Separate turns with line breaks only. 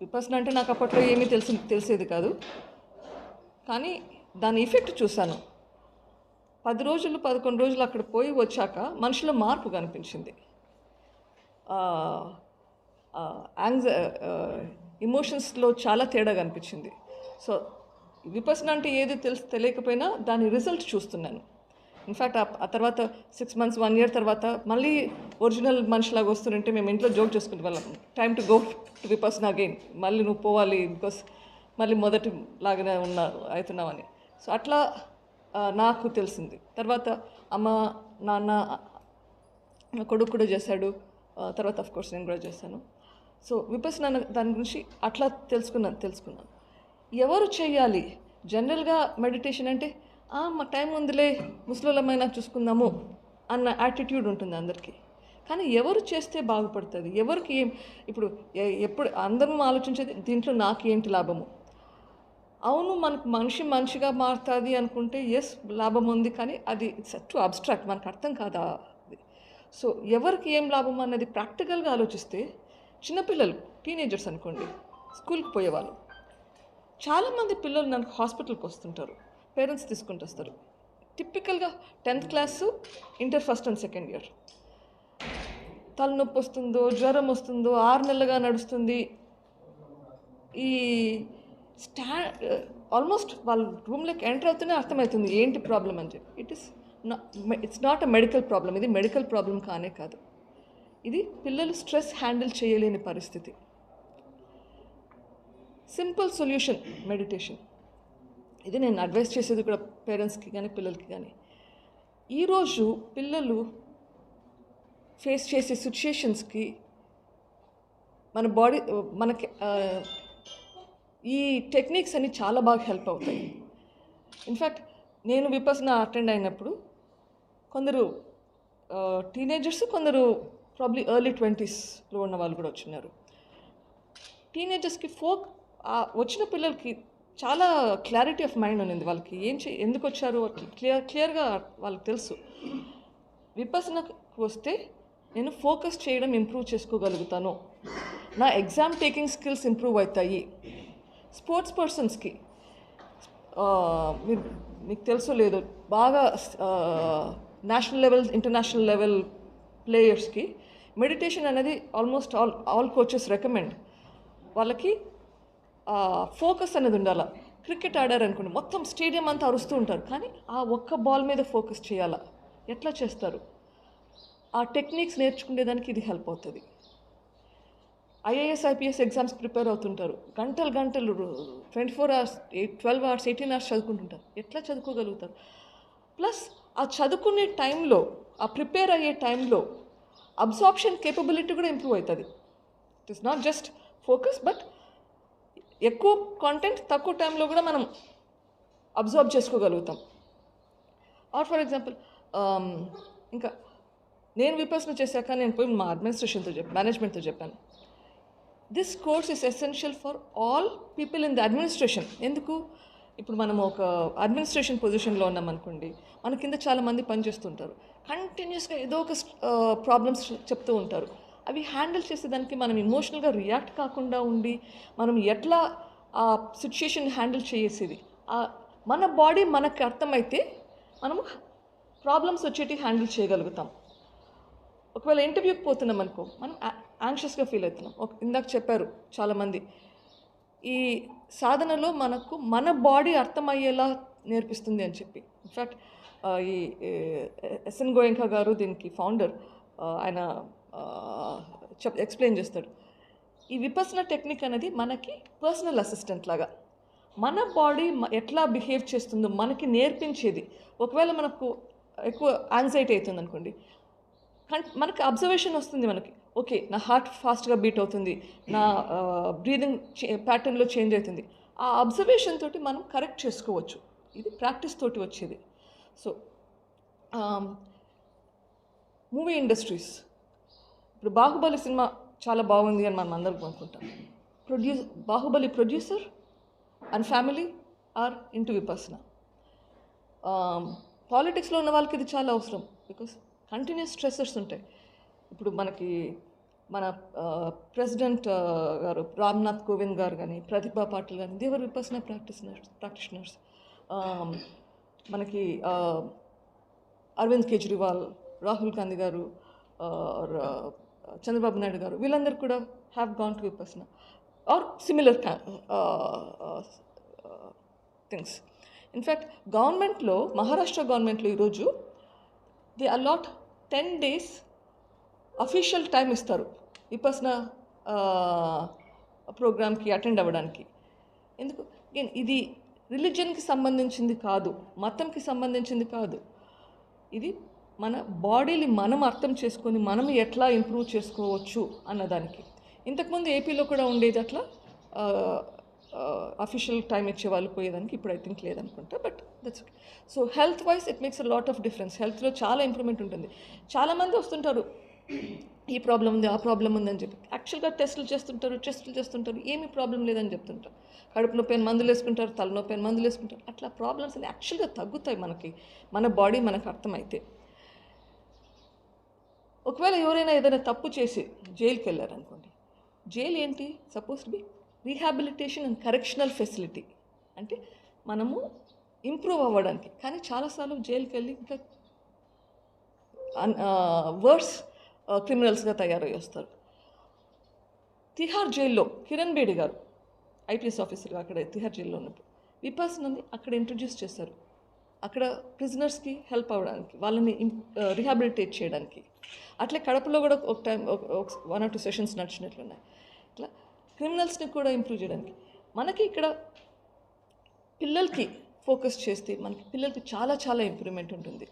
విపసన అంటే నాకు అప్పట్లో ఏమీ తెలిసి తెలిసేది కాదు. కానీ దాని ఎఫెక్ట్ చూశాను. పది రోజులు పదకొండు రోజులు అక్కడ పోయి వచ్చాక మనిషిలో మార్పు కనిపించింది. యాంగ్జ ఇమోషన్స్లో చాలా తేడా కనిపించింది. సో విపసన అంటే ఏది తెలిసి తెలియకపోయినా దాని రిజల్ట్ చూస్తున్నాను. ఇన్ఫ్యాక్ట్ ఆ తర్వాత సిక్స్ మంత్స్ వన్ ఇయర్ తర్వాత మళ్ళీ ఒరిజినల్ మనిషిలాగా వస్తుంటే మేము ఇంట్లో జోక్ చేసుకుంటే వాళ్ళం. Time to go to Vipassana again మళ్ళీ నువ్వు పోవాలి బికాస్ మళ్ళీ మొదటి లాగానే ఉన్నా అవుతున్నావని. సో అట్లా నాకు తెలిసింది. తర్వాత అమ్మ నాన్న కొడుకు కూడా చేశాడు. తర్వాత ఆఫ్ కోర్స్ నేను కూడా చేశాను. సో విపసన దాని గురించి అట్లా తెలుసుకున్నాను తెలుసుకున్నాను. ఎవరు చేయాలి? జనరల్గా మెడిటేషన్ అంటే మా టైం ఉందిలే ముసలోళ్ళమైనా చూసుకుందాము అన్న యాటిట్యూడ్ ఉంటుంది అందరికీ. కానీ ఎవరు చేస్తే బాగుపడుతుంది? ఎవరికి ఏం? ఇప్పుడు ఎప్పుడు అందరం ఆలోచించేది దీంట్లో నాకు ఏంటి లాభము? అవును మనకు మనిషి మనిషిగా మారుతుంది అనుకుంటే ఎస్ లాభం ఉంది కానీ అది ఇట్స్ టు అబ్స్ట్రాక్ట్ మనకు అర్థం కాదా? అది సో ఎవరికి ఏం లాభం అన్నది ప్రాక్టికల్గా ఆలోచిస్తే చిన్నపిల్లలు టీనేజర్స్ అనుకోండి స్కూల్కి పోయేవాళ్ళు చాలామంది పిల్లలు నాకు హాస్పిటల్కి వస్తుంటారు. పేరెంట్స్ తీసుకుంటూ వస్తారు. టిపికల్గా tenth class inter first and second year తలనొప్పి వస్తుందో జ్వరం వస్తుందో ఆరు నెలలుగా నడుస్తుంది. ఈ స్టా ఆల్మోస్ట్ వాళ్ళ రూమ్లోకి ఎంటర్ అవుతూనే అర్థమవుతుంది ఏంటి ప్రాబ్లం అని చెప్పి. It is it's not a medical problem ఇది మెడికల్ ప్రాబ్లం కానే కాదు. ఇది పిల్లలు స్ట్రెస్ హ్యాండిల్ చేయలేని పరిస్థితి. సింపుల్ సొల్యూషన్ మెడిటేషన్ ఇది నేను అడ్వైస్ చేసేది కూడా పేరెంట్స్కి కానీ పిల్లలకి కానీ ఈరోజు పిల్లలు ఫేస్ చేసే సిచ్యుయేషన్స్కి మన బాడీ మనకి ఈ టెక్నిక్స్ అన్ని చాలా బాగా హెల్ప్ అవుతాయి. ఇన్ఫ్యాక్ట్ నేను విపసన అటెండ్ అయినప్పుడు కొందరు టీనేజర్స్ కొందరు ప్రాబ్లీ ఎర్లీ ట్వంటీస్లో ఉన్న వాళ్ళు కూడా వచ్చినారు. టీనేజర్స్కి ఫోక్ వచ్చిన పిల్లలకి చాలా క్లారిటీ ఆఫ్ మైండ్ ఉన్నింది వాళ్ళకి. ఏం చే ఎందుకు వచ్చారు? క్లియర్ క్లియర్గా వాళ్ళకి తెలుసు. విపసనకు వస్తే నేను ఫోకస్ చేయడం ఇంప్రూవ్ చేసుకోగలుగుతాను. నా ఎగ్జామ్ టేకింగ్ స్కిల్స్ ఇంప్రూవ్ అవుతాయి. స్పోర్ట్స్ పర్సన్స్కి మీరు మీకు తెలుసో లేదో బాగా నేషనల్ లెవెల్ ఇంటర్నేషనల్ లెవెల్ ప్లేయర్స్కి మెడిటేషన్ అనేది almost all all coaches recommend వాళ్ళకి ఫోకస్ అనేది ఉండాలి. క్రికెట్ ఆడారనుకోండి మొత్తం స్టేడియం అంతా అరుస్తూ ఉంటారు. కానీ ఆ ఒక్క బాల్ మీద ఫోకస్ చేయాలా. ఎట్లా చేస్తారు? ఆ టెక్నిక్స్ నేర్చుకునేదానికి ఇది హెల్ప్ అవుతుంది. ఐఏఎస్ ఐపీఎస్ ఎగ్జామ్స్ ప్రిపేర్ అవుతుంటారు. గంటలు గంటలు twenty four hours eight twelve hours eighteen hours చదువుకుంటుంటారు. ఎట్లా చదువుకోగలుగుతారు? ప్లస్ ఆ చదువుకునే టైంలో ఆ ప్రిపేర్ అయ్యే టైంలో అబ్జార్ప్షన్ కేపబిలిటీ కూడా ఇంప్రూవ్ అవుతుంది. It is not just focus but ఎక్కువ కంటెంట్ తక్కువ టైంలో కూడా మనం అబ్జర్వ్ చేసుకోగలుగుతాం. ఆర్ ఫర్ ఎగ్జాంపుల్ ఇంకా నేను విపసన చేశాక నేను పోయి మా అడ్మినిస్ట్రేషన్తో చెప్పి మేనేజ్మెంట్తో చెప్పాను. This course is essential for all people in the administration ఎందుకు? ఇప్పుడు మనం ఒక అడ్మినిస్ట్రేషన్ పొజిషన్లో ఉన్నాం అనుకోండి మన కింద చాలామంది పనిచేస్తుంటారు కంటిన్యూస్గా ఏదో ఒక uh, ప్రాబ్లమ్స్ చెప్తూ ఉంటారు. అవి హ్యాండిల్ చేసేదానికి మనం ఇమోషనల్గా రియాక్ట్ కాకుండా ఉండి మనం ఎట్లా ఆ సిచ్యుయేషన్ హ్యాండిల్ చేసేది? మన బాడీ మనకు అర్థమైతే మనము ప్రాబ్లమ్స్ వచ్చేటి హ్యాండిల్ చేయగలుగుతాం. ఒకవేళ ఇంటర్వ్యూకి పోతున్నాం అనుకో మనం యాంగ్షియస్గా ఫీల్ అవుతున్నాం. ఒక ఇందాక చెప్పారు చాలామంది ఈ సాధనలో మనకు మన బాడీ అర్థమయ్యేలా నేర్పిస్తుంది అని చెప్పి. ఇన్ఫ్యాక్ట్ ఈ ఎస్ఎన్ గోయంకా గారు దీనికి ఫౌండర్ ఆయన చెప్ ఎక్స్ప్లెయిన్ చేస్తాడు. ఈ విపసన టెక్నిక్ అనేది మనకి పర్సనల్ అసిస్టెంట్ లాగా. మన బాడీ ఎట్లా బిహేవ్ చేస్తుందో మనకి నేర్పించేది. ఒకవేళ మనకు ఎక్కువ యాంగ్జైటీ అవుతుంది అనుకోండి మనకి అబ్జర్వేషన్ వస్తుంది మనకి. ఓకే నా హార్ట్ ఫాస్ట్గా బీట్ అవుతుంది నా బ్రీదింగ్ ప్యాటర్న్లో చేంజ్ అవుతుంది. ఆ అబ్జర్వేషన్ తోటి మనం కరెక్ట్ చేసుకోవచ్చు. ఇది ప్రాక్టీస్ తోటి వచ్చేది. సో మూవీ ఇండస్ట్రీస్ ఇప్పుడు బాహుబలి సినిమా చాలా బాగుంది అని మనం అందరం అనుకుంటాం produce Baahubali producer and family are into Vipassana పాలిటిక్స్లో ఉన్న వాళ్ళకి ఇది చాలా అవసరం బికాస్ కంటిన్యూస్ స్ట్రెస్సెస్ ఉంటాయి. ఇప్పుడు మనకి మన ప్రెసిడెంట్ గారు రామ్నాథ్ కోవింద్ గారు కానీ ప్రతిభా పాటిల్ కానీ దేవర్ విపర్సన ప్రాక్టీషనర్స్ ప్రాక్టీషనర్స్ మనకి అరవింద్ కేజ్రీవాల్ రాహుల్ గాంధీ గారు ఆర్ చంద్రబాబు నాయుడు గారు వీళ్ళందరూ కూడా have gone to Vipassana or similar things in fact గవర్నమెంట్లో మహారాష్ట్ర గవర్నమెంట్లో ఈరోజు the allot ten days official time ఇస్తారు. విపర్సన ప్రోగ్రామ్కి అటెండ్ అవ్వడానికి. ఎందుకు? ఇది రిలీజియన్కి సంబంధించింది కాదు మతంకి సంబంధించింది కాదు. ఇది మన బాడీని మనం అర్థం చేసుకొని మనం ఎట్లా ఇంప్రూవ్ చేసుకోవచ్చు అన్నదానికి. ఇంతకుముందు ఏపీలో కూడా ఉండేది అట్లా అఫీషియల్ టైం ఇచ్చే వాళ్ళు పోయేదానికి ఇప్పుడు ఐ థింక్ లేదనుకుంటా but that's okay so health wise it makes a lot of difference హెల్త్లో చాలా ఇంప్రూవ్మెంట్ ఉంటుంది. చాలామంది వస్తుంటారు ఈ ప్రాబ్లం ఉంది ఆ ప్రాబ్లం ఉంది అని చెప్పి. యాక్చువల్గా టెస్టులు చేస్తుంటారు టెస్టులు చేస్తుంటారు ఏమీ ప్రాబ్లం లేదని చెప్తుంటారు. కడుపు నొప్పి అని మందులు వేసుకుంటారు తలనొప్పి అని మందులు వేసుకుంటారు. అట్లా ప్రాబ్లమ్స్ అని యాక్చువల్గా తగ్గుతాయి మనకి. మన బాడీ మనకు అర్థమైతే. ఒకవేళ ఎవరైనా ఏదైనా తప్పు చేసి జైలుకి వెళ్ళారనుకోండి జైలు ఏంటి? Suppose be rehabilitation and correctional facility అంటే మనము ఇంప్రూవ్ అవ్వడానికి. కానీ చాలాసార్లు జైలుకి వెళ్ళి ఇంకా వర్స్ క్రిమినల్స్గా తయారై వస్తారు తిహార్ జైల్లో కిరణ్ బేడి గారు ఐపీఎస్ ఆఫీసర్గా అక్కడ తిహార్ జైల్లో ఉన్నప్పుడు విపాసనని అక్కడ ఇంట్రడ్యూస్ చేశారు. అక్కడ ప్రిజనర్స్కి హెల్ప్ అవ్వడానికి వాళ్ళని రిహాబిలిటేట్ uh, చేయడానికి. అట్లే కడపలో కూడా ఒక time one or two sessions నడిచినట్లున్నాయి ఇట్లా క్రిమినల్స్ని కూడా ఇంప్రూవ్ చేయడానికి. మనకి ఇక్కడ పిల్లలకి ఫోకస్ చేస్తే మనకి పిల్లలకి చాలా చాలా ఇంప్రూవ్మెంట్ ఉంటుంది.